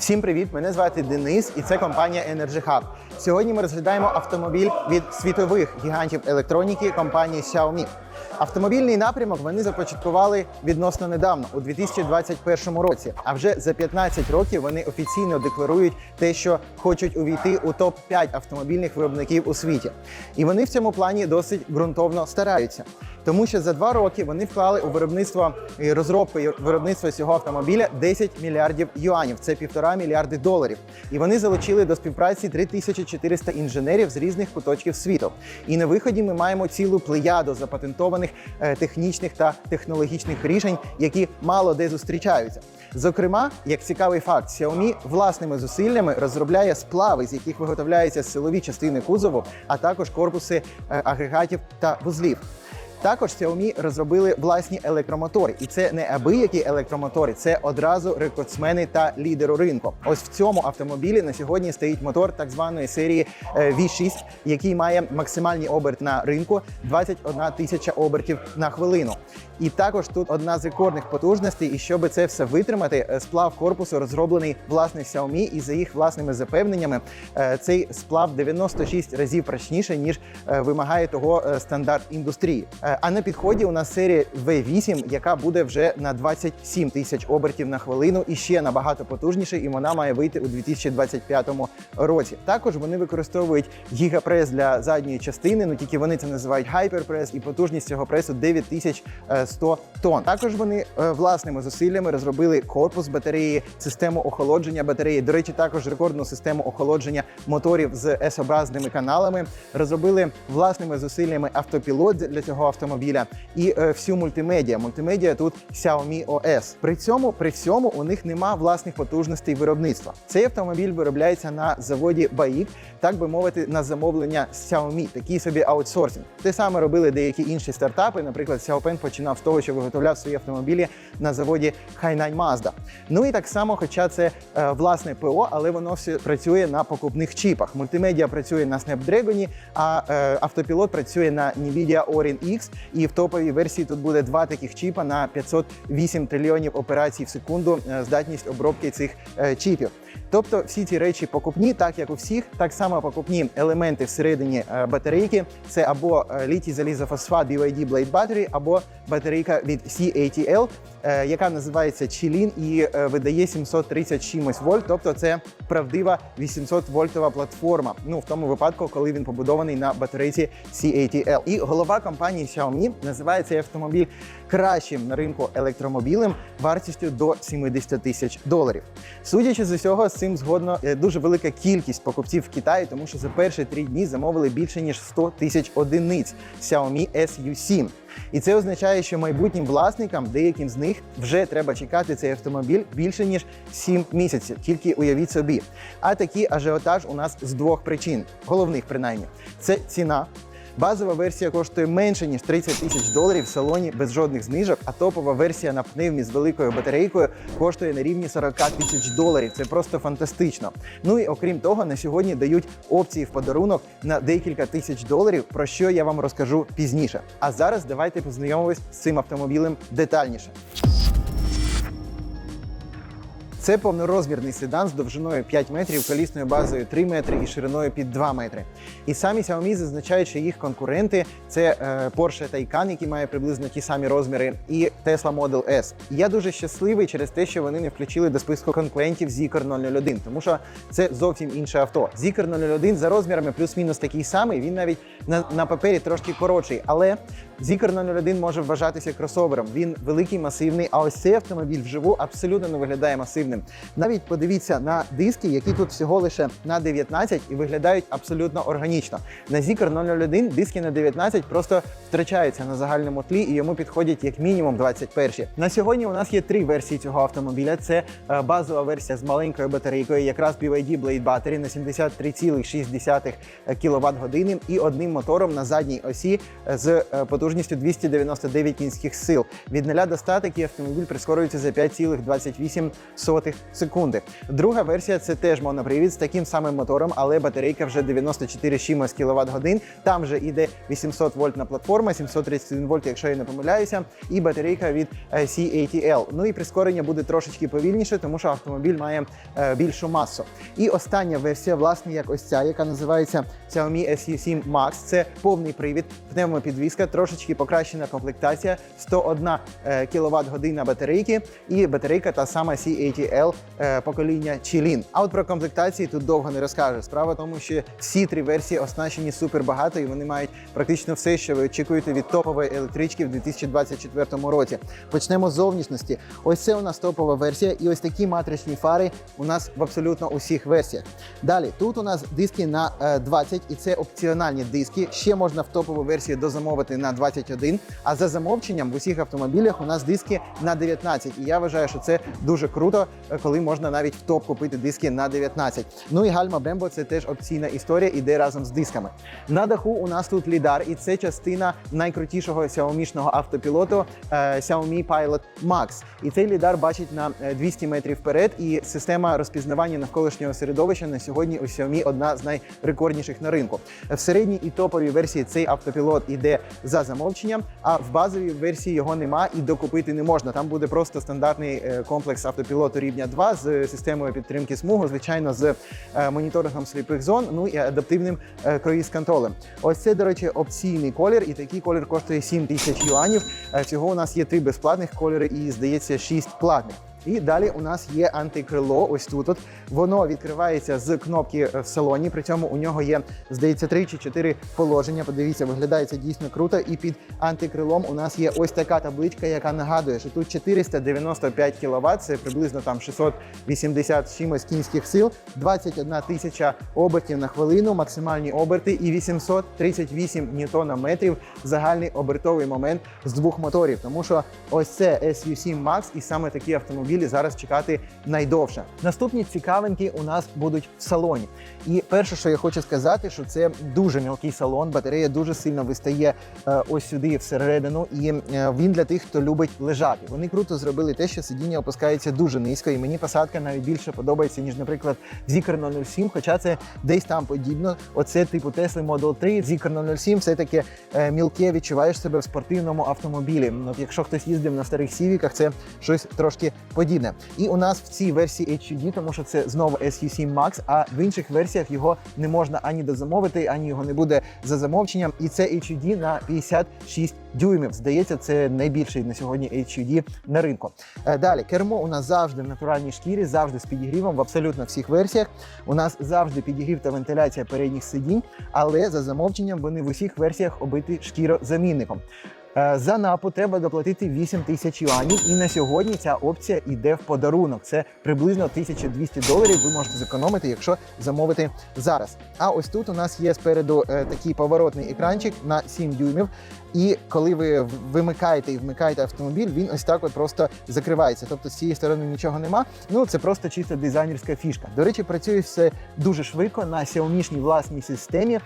Всім привіт! Мене звати Денис, і це компанія Energy Hub. Сьогодні ми розглядаємо автомобіль від світових гігантів електроніки компанії Xiaomi. Автомобільний напрямок вони започаткували відносно недавно, у 2021 році. А вже за 15 років вони офіційно декларують те, що хочуть увійти у топ 5 автомобільних виробників у світі. І вони в цьому плані досить ґрунтовно стараються. Тому що за два роки вони вклали у виробництво і розробку і виробництво цього автомобіля 10 мільярдів юанів. Це півтора мільярди доларів. І вони залучили до співпраці 3400 інженерів з різних куточків світу. І на виході ми маємо цілу плеяду запатентованих е, технічних та технологічних рішень, які мало де зустрічаються. Зокрема, як цікавий факт, Xiaomi власними зусиллями розробляє сплави, з яких виготовляються силові частини кузову, а також корпуси е, агрегатів та вузлів. Також Xiaomi розробили власні електромотори, і це не абиякі електромотори, це одразу рекордсмени та лідеру ринку. Ось в цьому автомобілі на сьогодні стоїть мотор так званої серії е, V6, який має максимальний оберт на ринку 21 тисяча обертів на хвилину. І також тут одна з рекордних потужностей. І щоб це все витримати, е, сплав корпусу розроблений власне Xiaomi, і за їх власними запевненнями, е, цей сплав 96 разів прочніше ніж е, вимагає того стандарт індустрії. А на підході у нас серія V8, яка буде вже на 27 тисяч обертів на хвилину і ще набагато потужніше, і вона має вийти у 2025 році. Також вони використовують гігапрес для задньої частини, ну тільки вони це називають хайперпрес, і потужність цього пресу 9100 тонн. Також вони е, власними зусиллями розробили корпус батареї, систему охолодження батареї. До речі, також рекордну систему охолодження моторів з S-образними каналами. Розробили власними зусиллями автопілот для цього автомобіля і е, всю мультимедіа. Мультимедіа тут Xiaomi OS. При цьому при всьому у них нема власних потужностей виробництва. Цей автомобіль виробляється на заводі BAIC, так би мовити, на замовлення Xiaomi, такий собі аутсорсинг. Те саме робили деякі інші стартапи. Наприклад, Xiaopen починав з того, що виготовляв свої автомобілі на заводі Hainan Mazda. Ну і так само, хоча це е, власне ПО, але воно все працює на покупних чіпах. Мультимедіа працює на Snapdragon, а е, автопілот працює на Nvidia Orin X. І в топовій версії тут буде два таких чіпа на 508 трильйонів операцій в секунду. е, здатність обробки цих е, чіпів. Тобто всі ці речі покупні, так як у всіх, так само покупні елементи всередині е, батарейки. Це або е, літій залізофосфат BYD Blade Battery, або батарейка від CATL, е, яка називається Chilin і видає 730 чимось вольт. Тобто це правдива 800 вольтова платформа. Ну в тому випадку, коли він побудований на батарейці CATL. І голова компанії Xiaomi називає цей автомобіль кращим на ринку електромобілем вартістю до 70 тисяч доларів. Судячи з усього, з цим згодно е, дуже велика кількість покупців в Китаї, тому що за перші три дні замовили більше ніж 100 тисяч одиниць Xiaomi SU7. І це означає, що майбутнім власникам, деяким з них, вже треба чекати цей автомобіль більше ніж 7 місяців. Тільки уявіть собі. А такий ажіотаж у нас з двох причин, головних принаймні, це ціна. Базова версія коштує менше ніж 30 тисяч доларів в салоні без жодних знижок, а топова версія на пневмі з великою батарейкою коштує на рівні 40 тисяч доларів. Це просто фантастично. Ну і окрім того, на сьогодні дають опції в подарунок на декілька тисяч доларів, про що я вам розкажу пізніше. А зараз давайте познайомимось з цим автомобілем детальніше. Це повнорозмірний седан з довжиною 5 метрів, колісною базою 3 метри і шириною під 2 метри. І самі Xiaomi зазначають, що їх конкуренти це е, Porsche Taycan, який має приблизно ті самі розміри, і Tesla Model S. І я дуже щасливий через те, що вони не включили до списку конкурентів Zeekr 001, тому що це зовсім інше авто. Zeekr 001 за розмірами плюс-мінус такий самий. Він навіть на, на папері трошки коротший, але Zeekr 001 може вважатися кросовером. Він великий, масивний. А ось цей автомобіль вживу абсолютно не виглядає масивним. Навіть подивіться на диски, які тут всього лише на 19 і виглядають абсолютно органічно. На Zeekr 001 диски на 19 просто втрачаються на загальному тлі і йому підходять як мінімум 21. На сьогодні у нас є три версії цього автомобіля. Це е, базова версія з маленькою батарейкою, якраз BYD Blade Battery на 73,6 кВт години і одним мотором на задній осі е, з е, потужністю потужністю 299 кінських сил. Від 0 до 100 такий автомобіль прискорюється за 5,28 секунди. Друга версія це теж монопривід з таким самим мотором, але батарейка вже 94 з чимось кВт годин. Там вже йде 800 вольтна платформа, 731 вольт, якщо я не помиляюся, і батарейка від е, C80L. Ну і прискорення буде трошечки повільніше, тому що автомобіль має е, більшу масу. І остання версія, власне, як ось ця, яка називається Xiaomi SU7 Max. Це повний привід, пневмопідвізка, трошечки покращена комплектація, 101 кВт година батарейки, і батарейка та сама C80L е, покоління Chilin. А от про комплектації тут довго не розкажу. Справа в тому, що всі три версії оснащені супер багато, і вони мають практично все, що ви очікуєте від топової електрички в 2024 році. Почнемо з зовнішності. Ось це у нас топова версія, і ось такі матричні фари у нас в абсолютно усіх версіях. Далі тут у нас диски на е, 20, і це опціональні диски. Ще можна в топову версію дозамовити на 21, А за замовченням в усіх автомобілях у нас диски на 19. І я вважаю, що це дуже круто, е, коли можна навіть в топ купити диски на 19. Ну і гальма Brembo – це теж опційна історія, іде разом з дисками. На даху у нас тут лідар, і це частина найкрутішого Xiaomi-шного автопілоту е, Xiaomi Pilot Max. І цей лідар бачить на е, 200 метрів вперед. І система розпізнавання навколишнього середовища на сьогодні у Xiaomi одна з найрекордніших на ринку. В середній і топовій версії цей автопілот іде за замовченням, а в базовій версії його нема і докупити не можна. Там буде просто стандартний е, комплекс автопілоту рівня 2 з системою підтримки смугу, звичайно, з е, моніторингом сліпих зон, ну і адаптивним е, круїз-контролем. Ось це, до речі, опційний колір, і такий колір коштує 7 тисяч юанів. Цього у нас є три безплатних кольори і, здається, шість платних. І далі у нас є антикрило. Ось тут. От. Воно відкривається з кнопки в салоні. При цьому у нього є, здається, три чи чотири положення. Подивіться, виглядає це дійсно круто. І під антикрилом у нас є ось така табличка, яка нагадує, що тут 495 кВт, це приблизно там 680 з чимось кінських сил, 21 тисяча обертів на хвилину, максимальні оберти і 838 ньютонометрів загальний обертовий момент з двох моторів. Тому що ось це SU7 Max, і саме такі автомобілі зараз чекати найдовше. Наступні цікавинки у нас будуть в салоні. І перше, що я хочу сказати, що це дуже мілкий салон. Батарея дуже сильно вистає е, ось сюди всередину, і е, він для тих, хто любить лежати. Вони круто зробили те, що сидіння опускається дуже низько, і мені посадка навіть більше подобається, ніж, наприклад, Zikr 007, хоча це десь там подібно. Оце типу Tesla Model 3, Zikr 007, все таки е, мілке відчуваєш себе в спортивному автомобілі. От якщо хтось їздив на старих сівіках, це щось трошки подібне. І у нас в цій версії HUD, тому що це знову SU7 Max, а в інших версіях його не можна ані дозамовити, ані його не буде за замовченням. І це HUD на 56 дюймів. Здається, це найбільший на сьогодні HUD на ринку. Е, Далі кермо у нас завжди в натуральній шкірі, завжди з підігрівом в абсолютно всіх версіях. У нас завжди підігрів та вентиляція передніх сидінь, але за замовченням вони в усіх версіях обиті шкірозамінником. Е, За напу треба доплатити 8 тисяч юанів, і на сьогодні ця опція йде в подарунок. Це приблизно 1200 доларів. Ви можете зекономити, якщо замовити зараз. А ось тут у нас є спереду е, такий поворотний екранчик на 7 дюймів. І коли ви вимикаєте і вмикаєте автомобіль, він ось так от просто закривається. Тобто з цієї сторони нічого нема. Ну це просто чисто дизайнерська фішка. До речі, працює все дуже швидко на Xiaomi власній системі.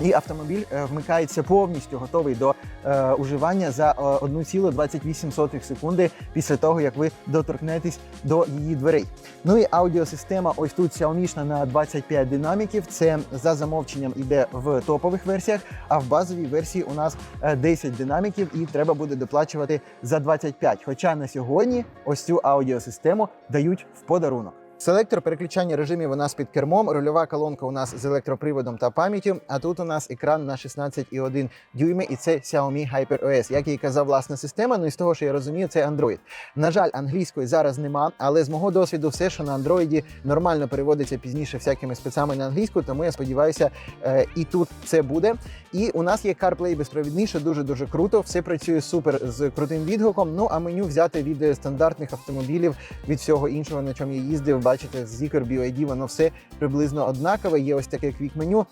І автомобіль е, вмикається повністю готовий до е, уживання за е, 1,28 секунди після того, як ви доторкнетесь до її дверей. Ну і аудіосистема ось тут Xiaomi на 25 динаміків. Це за замовченням іде в топових версіях, а в базовій версії у нас е, 10 динаміків, і треба буде доплачувати за 25. Хоча на сьогодні ось цю аудіосистему дають в подарунок. Селектор переключання режимів у нас під кермом, рульова колонка у нас з електроприводом та пам'яттю. А тут у нас екран на 16,1 дюйми, і це Xiaomi HyperOS. Як і казав, власна система. Ну і з того, що я розумію, це Android. На жаль, англійської зараз нема, але з мого досвіду, все, що на Android нормально переводиться пізніше всякими спецами на англійську, тому я сподіваюся, е, і тут це буде. І у нас є CarPlay безпровідний, що дуже дуже круто. Все працює супер з крутим відгуком. Ну а меню взяти від стандартних автомобілів від всього іншого, на чому я їздив. Бачите, Zikr BYD, воно все приблизно однакове. Є ось таке квік меню.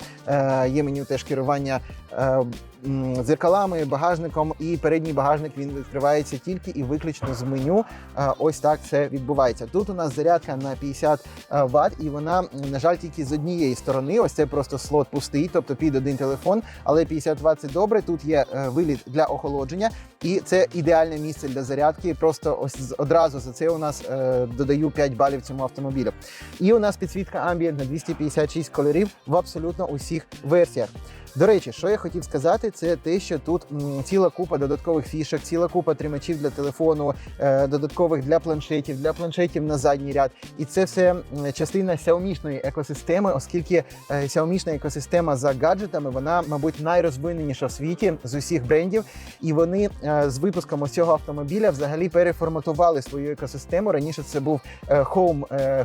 Є меню теж керування е, дзеркалами, багажником, і передній багажник він відкривається тільки і виключно з меню. Е, Ось так це відбувається. Тут у нас зарядка на 50 Вт, і вона, на жаль, тільки з однієї сторони. Ось це просто слот пустий, тобто під один телефон. Але 50 Вт це добре. Тут є е, виліт для охолодження, і це ідеальне місце для зарядки. Просто ось одразу за це у нас е, додаю 5 балів цьому автомобілю. І у нас підсвітка Ambient на 256 кольорів в абсолютно усіх версіях. До речі, що я хотів сказати, це те, що тут ціла купа додаткових фішок, ціла купа тримачів для телефону, е, додаткових для планшетів, для планшетів на задній ряд. І це все частина Xiaomi-шної екосистеми, оскільки е, Xiaomi-шна екосистема за гаджетами, вона, мабуть, найрозвиненіша в світі з усіх брендів. І вони е, з випуском ось цього автомобіля взагалі переформатували свою екосистему. Раніше це був Home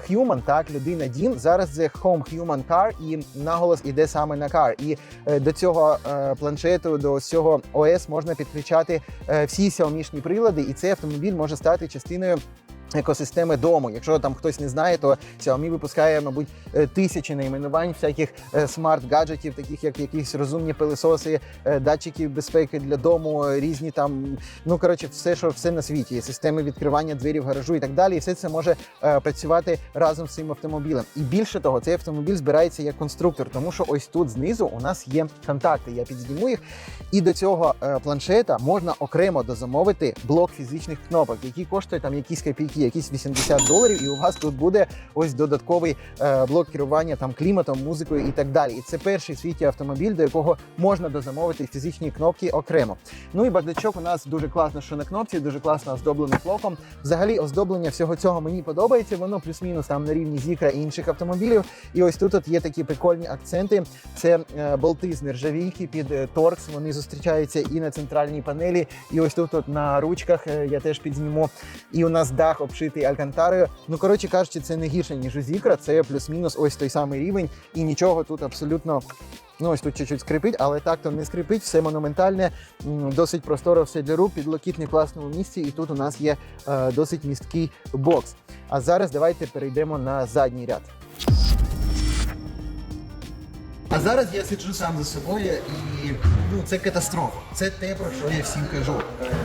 Human, так, людина дім. Зараз це Home Human Car, і наголос іде саме на car. І до цього е, планшету, до цього ОС можна підключати е, всі Xiaomi-шні прилади, і цей автомобіль може стати частиною. Екосистеми дому. Якщо там хтось не знає, то Xiaomi випускає, мабуть, е, тисячі найменувань всяких е, смарт-гаджетів, таких як якісь розумні пилисоси, е, датчики безпеки для дому, різні там, ну коротше, все, що все на світі, системи відкривання двері в гаражу і так далі. І все це може працювати разом з цим автомобілем. І більше того, цей автомобіль збирається як конструктор, тому що ось тут знизу у нас є контакти. Я підзніму їх. І до цього планшета можна окремо дозамовити блок фізичних кнопок, який коштує там якісь копійки, якісь 80 доларів. І у вас тут буде ось додатковий е, блок керування там кліматом, музикою і так далі. І це перший в світі автомобіль, до якого можна дозамовити фізичні кнопки окремо. Ну і бардачок у нас дуже класно, що на кнопці, дуже класно оздоблений флоком. Взагалі, оздоблення всього цього мені подобається. Воно плюс-мінус там на рівні зікра і інших автомобілів. І ось тут от є такі прикольні акценти. Це е, болти з нержавійки під е, торкс. Вони зустрічаються і на центральній панелі, і ось тут от на ручках я теж підзніму. І у нас дах обшитий алькантарою. Ну коротше кажучи, це не гірше ніж у зікра. Це плюс-мінус ось той самий рівень, і нічого тут абсолютно. Ну, ось тут чуть-чуть скрипить, але так то не скрипить, все монументальне, досить просторо все для рук, підлокітник в класному місці, і тут у нас є е, досить місткий бокс. А зараз давайте перейдемо на задній ряд. А зараз я сиджу сам за собою і ну, це катастрофа. Це те, про що я всім кажу.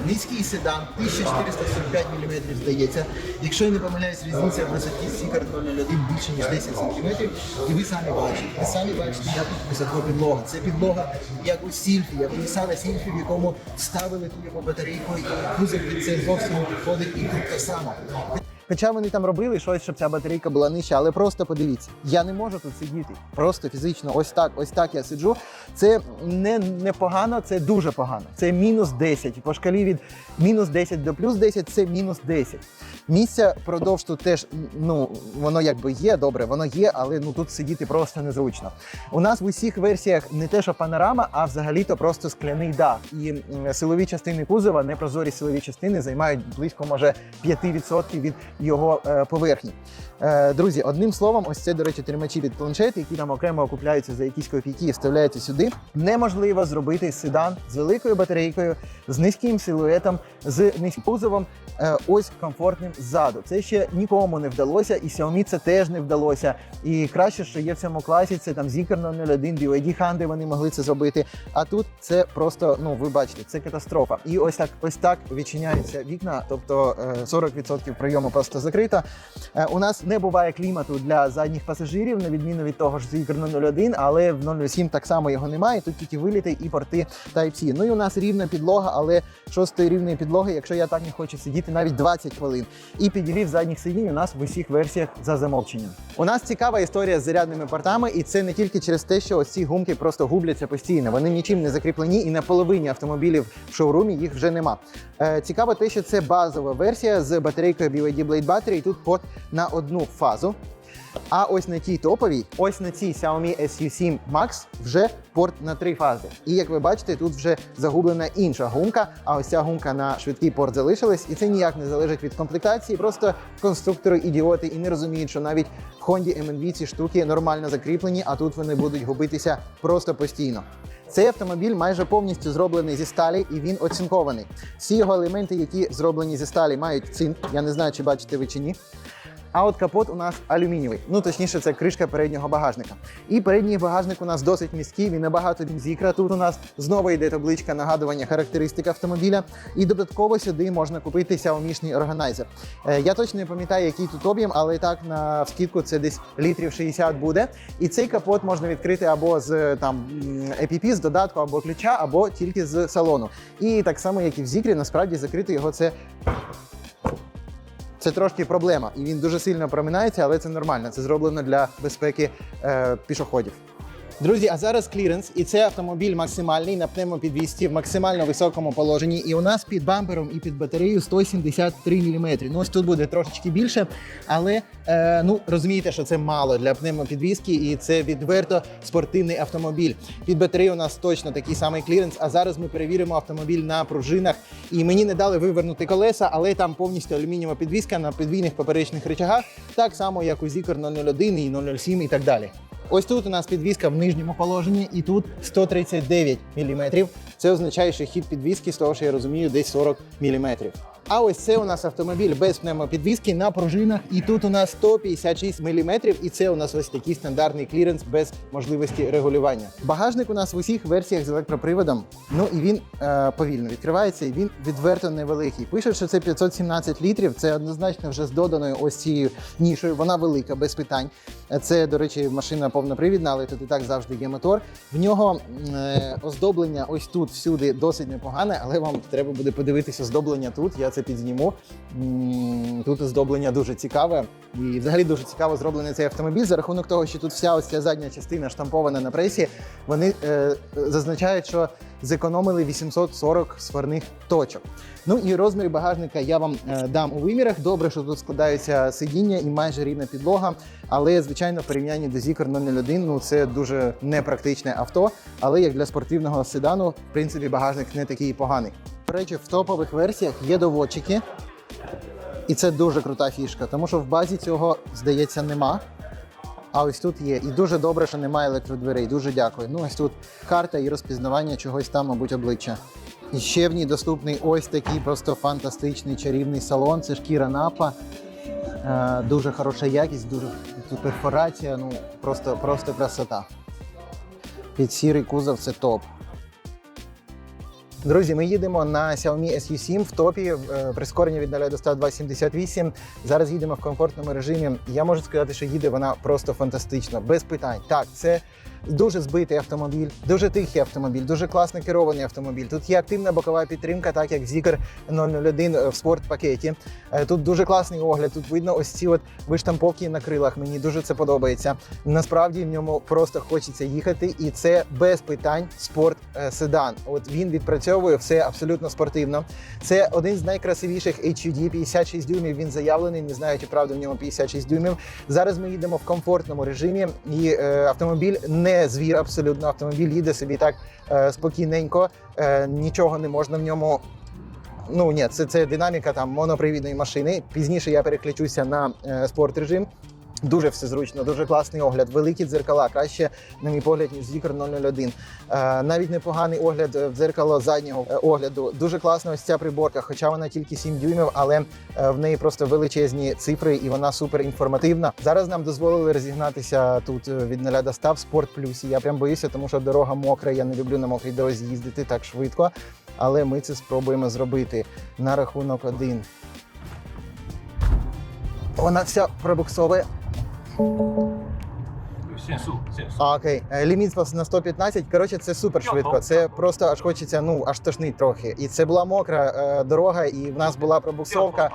Низький седан, 1445 мм здається. Якщо я не помиляюсь, різниця в висоті Сікар 001 більше ніж 10 см. І ви самі бачите. Ви самі бачите, як тут високо підлога. Це підлога, як у сільфі, як у Nissan сільфі, в якому вставили ту його батарейку, і кузов від це зовсім не підходить, і тут те саме. Хоча вони там робили щось, щоб ця батарейка була нижча, але просто подивіться, я не можу тут сидіти. Просто фізично, ось так, ось так я сиджу. Це не, не погано, це дуже погано. Це мінус 10. По шкалі від мінус 10 до плюс 10 це мінус 10. Місця продовж тут теж ну воно якби є, добре, воно є, але ну тут сидіти просто незручно. У нас в усіх версіях не те, що панорама, а взагалі-то просто скляний дах. І силові частини кузова, непрозорі силові частини займають близько може 5% від його е, поверхні. Е, друзі, одним словом, ось це, до речі, тримачі від планшету, які там окремо купляються за якісь копійки і вставляються сюди. Неможливо зробити седан з великою батарейкою, з низьким силуетом, з низьким кузовом, е, ось комфортним ззаду. Це ще нікому не вдалося, і Xiaomi це теж не вдалося. І краще, що є в цьому класі, це там Zikr 01, BYD Hyundai вони могли це зробити. А тут це просто, ну ви бачите, це катастрофа. І ось так, ось так відчиняються вікна, тобто е, 40% прийому просто закрито. Е, У нас не буває клімату для задніх пасажирів, на відміну від того ж Zikr 01, але в 07 так само його немає. Тут тільки виліти і порти Type-C. Ну і у нас рівна підлога, але шостої рівної підлоги, якщо я так не хочу сидіти, навіть 20 хвилин. І підігрів задніх сидінь у нас в усіх версіях за замовченням. У нас цікава історія з зарядними портами, і це не тільки через те, що ось ці гумки просто губляться постійно. Вони нічим не закріплені, і на половині автомобілів в шоурумі їх вже нема. Е, цікаво те, що це базова версія з батарейкою BYD Blade Battery, і тут порт на одну фазу. А ось на тій топовій, ось на цій Xiaomi SU7 Max вже порт на три фази. І як ви бачите, тут вже загублена інша гумка, а ось ця гумка на швидкий порт залишилась, і це ніяк не залежить від комплектації. Просто конструктори ідіоти і не розуміють, що навіть в Honda MNV ці штуки нормально закріплені, а тут вони будуть губитися просто постійно. Цей автомобіль майже повністю зроблений зі сталі і він оцинкований. Всі його елементи, які зроблені зі сталі, мають цинк. Я не знаю, чи бачите ви чи ні. А от капот у нас алюмінієвий. Ну точніше, це кришка переднього багажника. І передній багажник у нас досить міський, він набагато зікра. Тут у нас знову йде табличка нагадування характеристик автомобіля. І додатково сюди можна купити Xiaomi-шний органайзер. Е, Я точно не пам'ятаю, який тут об'єм, але так на скидку це десь літрів 60 буде. І цей капот можна відкрити або з там м, EPP, з додатку, або ключа, або тільки з салону. І так само, як і в Зікрі, насправді закрити його це це трошки проблема, і він дуже сильно проминається, але це нормально. Це зроблено для безпеки е, пішоходів. Друзі, а зараз кліренс, і це автомобіль максимальний на пневмопідвісті в максимально високому положенні. І у нас під бампером і під батареєю 173 мм. Ну ось тут буде трошечки більше, але е, ну розумієте, що це мало для пневмопідвіски, і це відверто спортивний автомобіль. Під батареєю у нас точно такий самий кліренс. А зараз ми перевіримо автомобіль на пружинах. І мені не дали вивернути колеса, але там повністю алюмінієва підвіска на підвійних поперечних речагах, так само як у Zikr 001 і 007 і так далі. Ось тут у нас підвіска в нижньому положенні, і тут 139 мм. Це означає, що хід підвіски, з того, що я розумію, десь 40 мм. А ось це у нас автомобіль без пневмопідвіски на пружинах, і тут у нас 156 мм, і це у нас ось такий стандартний кліренс без можливості регулювання. Багажник у нас в усіх версіях з електроприводом. Ну і він е, повільно відкривається, і він відверто невеликий. Пишуть, що це 517 літрів. Це однозначно вже з доданою ось цією нішою. Вона велика, без питань. Це, до речі, машина повнопривідна, але тут і так завжди є мотор. В нього е, оздоблення ось тут всюди досить непогане, але вам треба буде подивитися оздоблення тут. Я це підзніму. Тут оздоблення дуже цікаве. І взагалі дуже цікаво зроблений цей автомобіль за рахунок того, що тут вся ось ця задня частина штампована на пресі. Вони е, зазначають, що зекономили 840 сварних точок. Ну і розмір багажника я вам е, дам у вимірах. Добре, що тут складаються сидіння і майже рівна підлога. Але звичайно, в порівнянні до Zikr 001, ну це дуже непрактичне авто. Але як для спортивного седану, в принципі, багажник не такий поганий. До речі, в топових версіях є доводчики. І це дуже крута фішка, тому що в базі цього, здається, нема. А ось тут є. І дуже добре, що немає електродверей. Дуже дякую. Ну, ось тут карта і розпізнавання чогось там, мабуть, обличчя. І ще в ній доступний ось такий просто фантастичний чарівний салон. Це шкіра напа. Е, дуже хороша якість, дуже тут перфорація, ну просто, просто красота. Під сірий кузов це топ. Друзі, ми їдемо на Xiaomi SU7 в топі. е, Прискорення від 0 до 100 2,78. Зараз їдемо в комфортному режимі. Я можу сказати, що їде вона просто фантастично, без питань. Так, це дуже збитий автомобіль, дуже тихий автомобіль, дуже класно керований автомобіль. Тут є активна бокова підтримка, так як Zikr 001 в спорт-пакеті. Е, Тут дуже класний огляд. Тут видно ось ці от виштамповки на крилах. Мені дуже це подобається. Насправді в ньому просто хочеться їхати, і це без питань спорт е, седан. От він відпрацьовує все абсолютно спортивно. Це один з найкрасивіших HUD, 56 дюймів. Він заявлений. Не знаю, чи правда в ньому 56 дюймів. Зараз ми їдемо в комфортному режимі, і е, автомобіль не звір абсолютно. Автомобіль їде собі так е, спокійненько, е, нічого не можна в ньому. Ну ні, це, це динаміка там монопривідної машини. Пізніше я переключуся на е, спорт режим. Дуже все зручно, дуже класний огляд, великі дзеркала, краще, на мій погляд, ніж Zikr 001. Е, навіть непоганий огляд в дзеркало заднього е, огляду. Дуже класна ось ця приборка, хоча вона тільки 7 дюймів, але е, в неї просто величезні цифри і вона супер інформативна. Зараз нам дозволили розігнатися тут від 0 до 100 в Спорт Плюсі. Я прям боюся, тому що дорога мокра. Я не люблю на мокрій дорозі їздити так швидко. Але ми це спробуємо зробити на рахунок один. Вона вся пробуксовує. А, окей. Е, ліміт на 115. Коротше, це супер швидко. Це просто аж хочеться, ну аж тошнить трохи. І це була мокра е, дорога, і в нас була пробуксовка.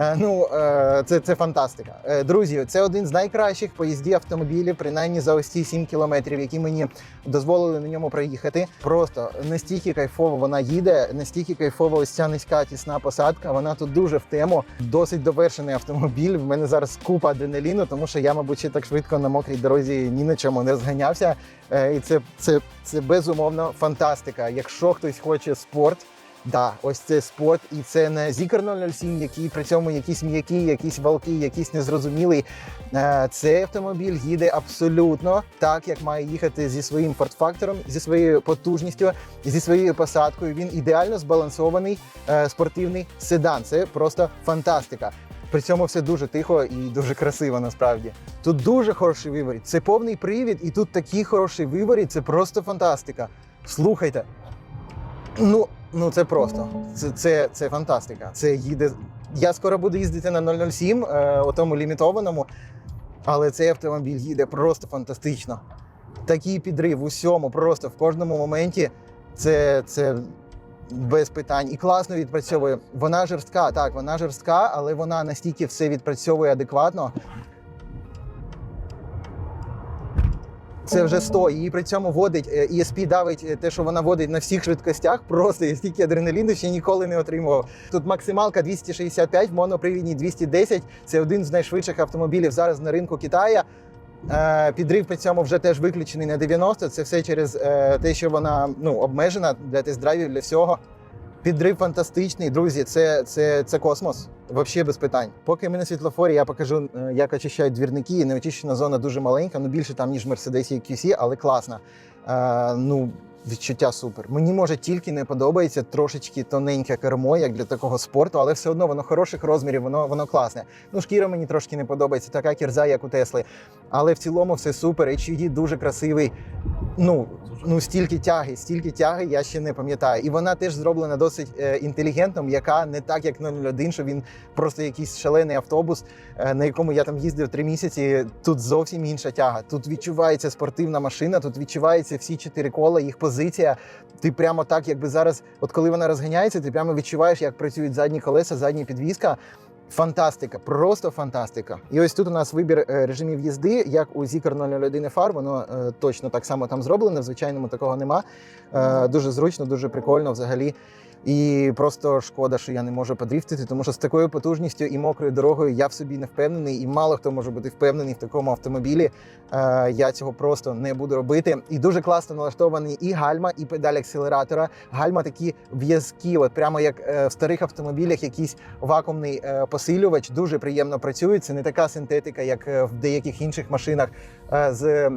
Е, ну е, це, це фантастика. Е, друзі, це один з найкращих поїздів автомобілів, принаймні за ось ці 7 кілометрів, які мені дозволили на ньому проїхати. Просто настільки кайфово вона їде, настільки кайфово ось ця низька тісна посадка. Вона тут дуже в тему. Досить довершений автомобіль. В мене зараз купа адреналіну, тому що я, мабуть, ще так швидко на мокрій дорозі ні на чому не зганявся. І це, це, це безумовно фантастика. Якщо хтось хоче спорт. Да, ось це спорт, і це не Zikr 007, який при цьому якісь м'які, якісь валки, якісь незрозумілий. Е, Цей автомобіль їде абсолютно так, як має їхати зі своїм форт-фактором, зі своєю потужністю, зі своєю посадкою. Він ідеально збалансований е, спортивний седан. Це просто фантастика. При цьому все дуже тихо і дуже красиво насправді. Тут дуже хороший виворіт. Це повний привід, і тут такий хороший виворіт, це просто фантастика. Слухайте. Ну, ну це просто. Це, це, це фантастика. Це їде. Я скоро буду їздити на 007, е, у тому лімітованому, але цей автомобіль їде просто фантастично. Такий підрив усьому, просто в кожному моменті. Це, це без питань і класно відпрацьовує. Вона жорстка, так, вона жорстка, але вона настільки все відпрацьовує адекватно. Це вже 100. Її при цьому водить е, ESP давить е, те, що вона водить на всіх швидкостях. Просто я стільки адреналіну ще ніколи не отримував. Тут максималка 265, в монопривідній 210. Це один з найшвидших автомобілів зараз на ринку Китаю. Е, Підрив при цьому вже теж виключений на 90. Це все через те, що вона ну, обмежена для тест-драйвів, для всього. Підрив фантастичний, друзі. Це, це, це космос. Взагалі без питань. Поки ми на світлофорі, я покажу, е, як очищають двірники. Неочищена зона дуже маленька, ну більше там, ніж в Mercedes QC, але класна. Е, ну, відчуття супер. Мені може тільки не подобається трошечки тоненьке кермо, як для такого спорту, але все одно воно хороших розмірів, воно, воно класне. Ну, шкіра мені трошки не подобається, така кірза, як у Тесли. Але в цілому все супер. HUD дуже красивий. Ну, ну стільки тяги, стільки тяги, я ще не пам'ятаю. І вона теж зроблена досить е, інтелігентно, яка не так, як 001, що він просто якийсь шалений автобус, е, на якому я там їздив три місяці. Тут зовсім інша тяга. Тут відчувається спортивна машина, тут відчуваються всі чотири кола, їх позиція. Ти прямо так, якби зараз, от коли вона розганяється, ти прямо відчуваєш, як працюють задні колеса, задня підвізка. Фантастика, просто фантастика. І ось тут у нас вибір е, режимів їзди, як у Zikr 001 FR, воно е, точно так само там зроблено. В звичайному такого нема. Е, дуже зручно, дуже прикольно взагалі. І просто шкода, що я не можу подріфтити, тому що з такою потужністю і мокрою дорогою я в собі не впевнений, і мало хто може бути впевнений в такому автомобілі. Е, я цього просто не буду робити. І дуже класно налаштовані і гальма, і педаль акселератора. Гальма такі в'язкі, от прямо як е, в старих автомобілях, якийсь вакуумний е, посилювач. Дуже приємно працює. Це не така синтетика, як е, в деяких інших машинах з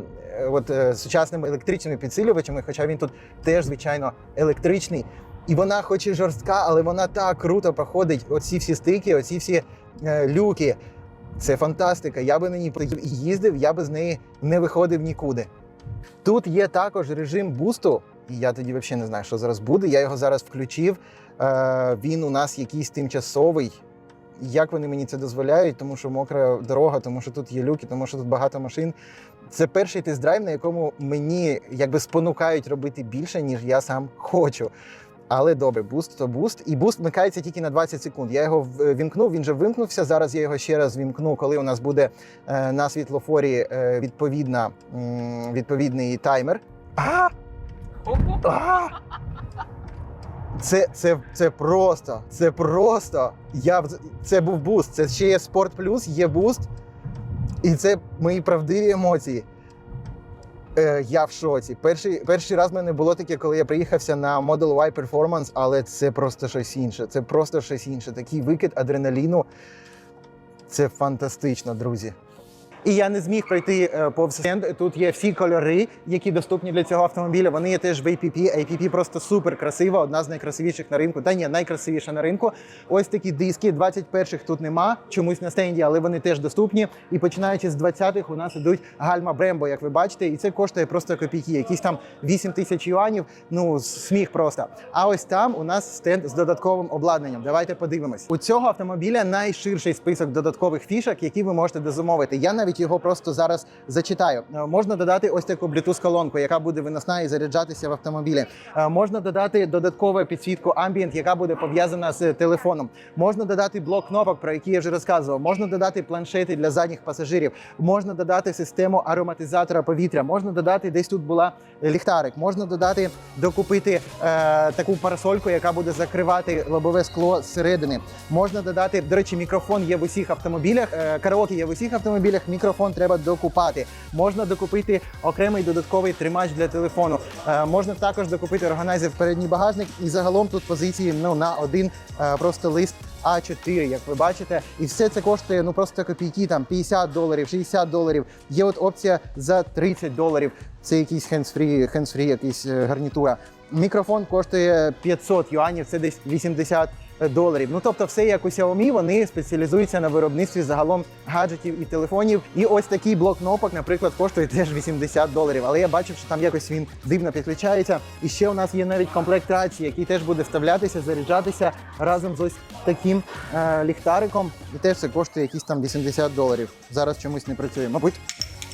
от, сучасними електричними підсилювачами. Хоча він тут теж, звичайно, електричний. І вона, хоч і жорстка, але вона так круто проходить. Оці всі стики, оці всі е, люки. Це фантастика. Я би на ній їздив, я би з неї не виходив нікуди. Тут є також режим бусту, і я тоді взагалі не знаю, що зараз буде. Я його зараз включив. Е, він у нас якийсь тимчасовий. Як вони мені це дозволяють, тому що мокра дорога, тому що тут є люки, тому що тут багато машин. Це перший тест-драйв, на якому мені якби спонукають робити більше, ніж я сам хочу. Але добре, буст то буст. І буст вмикається тільки на 20 секунд. Я його в- вімкнув, він вже вимкнувся. Зараз я його ще раз вімкну, коли у нас буде е, на світлофорі е, відповідна, відповідний таймер. А! А! Це, це, це просто, це просто. Я, це був буст. Це ще є Спорт Плюс, є буст. І це мої правдиві емоції. Е, я в шоці. Перший, перший раз в мене було таке, коли я приїхався на Model Y Performance, але це просто щось інше. Це просто щось інше. Такий викид адреналіну. Це фантастично, друзі. І я не зміг пройти е, повз стенд. Тут є всі кольори, які доступні для цього автомобіля. Вони є теж в APP. APP просто супер красива, одна з найкрасивіших на ринку. Та ні, найкрасивіша на ринку. Ось такі диски. 21-х тут нема, чомусь на стенді, але вони теж доступні. І починаючи з 20-х у нас ідуть гальма Брембо, як ви бачите, і це коштує просто копійки. Якісь там 8 тисяч юанів. Ну сміх просто. А ось там у нас стенд з додатковим обладнанням. Давайте подивимось. У цього автомобіля найширший список додаткових фішок, які ви можете дозумовити. Я навіть його просто зараз зачитаю. Е, Можна додати ось таку Bluetooth колонку, яка буде виносна і заряджатися в автомобілі. Е, Можна додати додаткову підсвітку Ambient, яка буде пов'язана з телефоном. Можна додати блок кнопок, про які я вже розказував. Можна додати планшети для задніх пасажирів. Можна додати систему ароматизатора повітря. Можна додати десь тут була ліхтарик. Можна додати докупити е, таку парасольку, яка буде закривати лобове скло зсередини. Можна додати, до речі, мікрофон є в усіх автомобілях. Е, караоке є в усіх автомобілях. Мікрофон треба докупати. Можна докупити окремий додатковий тримач для телефону. Е, можна також докупити органайзер в передній багажник. І загалом тут позиції ну, на один е, просто лист. А4, як ви бачите, і все це коштує ну просто копійки, там 50 доларів, 60 доларів. Є от опція за 30 доларів. Це якийсь hands-free, hands-free якийсь е, гарнітура. Мікрофон коштує 500 юанів, це десь 80 доларів. Ну тобто, все як у Xiaomi, вони спеціалізуються на виробництві загалом гаджетів і телефонів. І ось такий блок кнопок, наприклад, коштує теж 80 доларів. Але я бачив, що там якось він дивно підключається. І ще у нас є навіть комплект рації, який теж буде вставлятися, заряджатися разом з ось таким е, ліхтариком. І теж це коштує якісь там 80 доларів. Зараз чомусь не працює. Мабуть,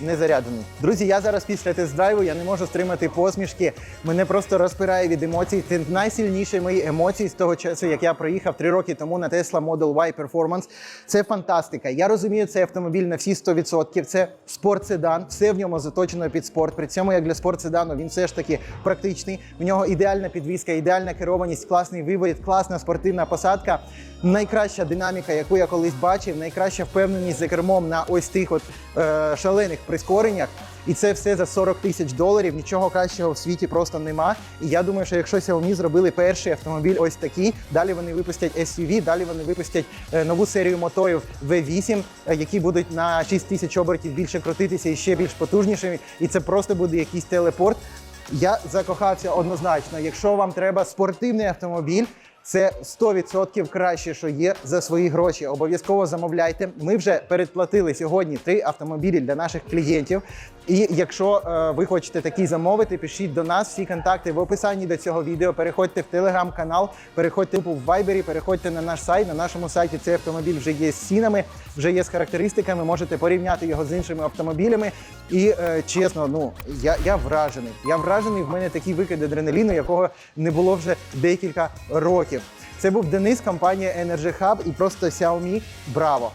не заряджений. Друзі, я зараз після тест-драйву я не можу стримати посмішки. Мене просто розпирає від емоцій. Це найсильніші мої емоції з того часу, як я проїхав три роки тому на Tesla Model Y Performance. Це фантастика. Я розумію, цей автомобіль на всі 100%. Це спортседан, все в ньому заточено під спорт. При цьому, як для спортседану, він все ж таки практичний. В нього ідеальна підвізка, ідеальна керованість, класний виворіт, класна спортивна посадка. Найкраща динаміка, яку я колись бачив, найкраща впевненість за кермом на ось тих от е, шалених прискореннях. І це все за 40 тисяч доларів. Нічого кращого в світі просто нема. І я думаю, що якщо Xiaomi зробили перший автомобіль ось такий, далі вони випустять SUV, далі вони випустять е, нову серію моторів V8, е, які будуть на 6 тисяч обертів більше крутитися і ще більш потужнішими. І це просто буде якийсь телепорт. Я закохався однозначно. Якщо вам треба спортивний автомобіль, це 100% краще, що є за свої гроші. Обов'язково замовляйте. Ми вже передплатили сьогодні три автомобілі для наших клієнтів. І якщо е, ви хочете такий замовити, пишіть до нас. Всі контакти в описанні до цього відео. Переходьте в телеграм-канал, переходьте в Viber, переходьте на наш сайт. На нашому сайті цей автомобіль вже є з цінами, вже є з характеристиками. Можете порівняти його з іншими автомобілями. І е, чесно, ну я, я вражений. Я вражений. В мене такий викид адреналіну, якого не було вже декілька років. Це був Денис, компанія Energy Hub і просто Xiaomi. Браво!